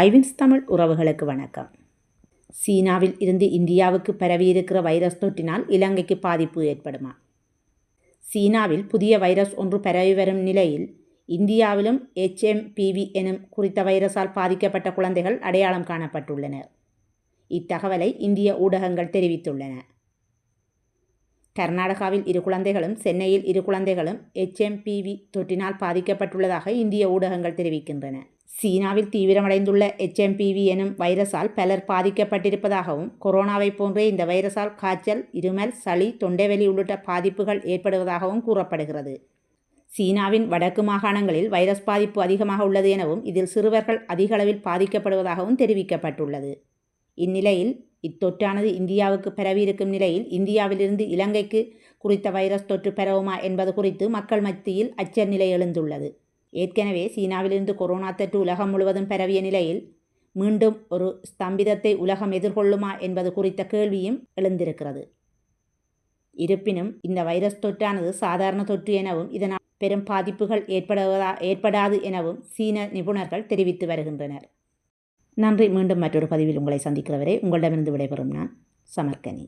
ஐவின்ஸ் தமிழ் உறவுகளுக்கு வணக்கம். சீனாவில் இருந்து இந்தியாவுக்கு பரவியிருக்கிற வைரஸ் தொற்றினால் இலங்கைக்கு பாதிப்பு ஏற்படுமா? சீனாவில் புதிய வைரஸ் ஒன்று பரவி வரும் நிலையில் இந்தியாவிலும் எச்எம்பிவி எனும் குறித்த வைரஸால் பாதிக்கப்பட்ட குழந்தைகள் அடையாளம் காணப்பட்டுள்ளனர். இத்தகவலை இந்திய ஊடகங்கள் தெரிவித்துள்ளன. கர்நாடகாவில் இரு குழந்தைகளும் சென்னையில் இரு குழந்தைகளும் எச்எம்பிவி தொற்றினால் பாதிக்கப்பட்டுள்ளதாக இந்திய ஊடகங்கள் தெரிவிக்கின்றன. சீனாவில் தீவிரமடைந்துள்ள ஹெச்எம்பிவி எனும் வைரஸால் பலர் பாதிக்கப்பட்டிருப்பதாகவும் கொரோனாவை போன்றே இந்த வைரஸால் காய்ச்சல் இருமல் சளி தொண்டைவலி உள்ளிட்ட பாதிப்புகள் ஏற்படுவதாகவும் கூறப்படுகிறது. சீனாவின் வடக்கு மாகாணங்களில் வைரஸ் பாதிப்பு அதிகமாக உள்ளது எனவும் இதில் சிறுவர்கள் அதிக அளவில் பாதிக்கப்படுவதாகவும் தெரிவிக்கப்பட்டுள்ளது. இந்நிலையில் இத்தொற்றானது இந்தியாவுக்கு பரவியிருக்கும் நிலையில் இந்தியாவிலிருந்து இலங்கைக்கு குறித்த வைரஸ் தொற்று பரவுமா என்பது குறித்து மக்கள் மத்தியில் அச்ச நிலை எழுந்துள்ளது. ஏற்கனவே சீனாவிலிருந்து கொரோனா தொற்று உலகம் முழுவதும் பரவிய நிலையில் மீண்டும் ஒரு ஸ்தம்பிதத்தை உலகம் எதிர்கொள்ளுமா என்பது குறித்த கேள்வியும் எழுந்திருக்கிறது. இருப்பினும் இந்த வைரஸ் தொற்றானது சாதாரண தொற்று எனவும் இதனால் பெரும் பாதிப்புகள் ஏற்படுவதா ஏற்படாது எனவும் சீன நிபுணர்கள் தெரிவித்து வருகின்றனர். நன்றி. மீண்டும் மற்றொரு பதிவில் உங்களை சந்திக்கிறவரை உங்களிடமிருந்து விடைபெறும் நான் சமர்கனி.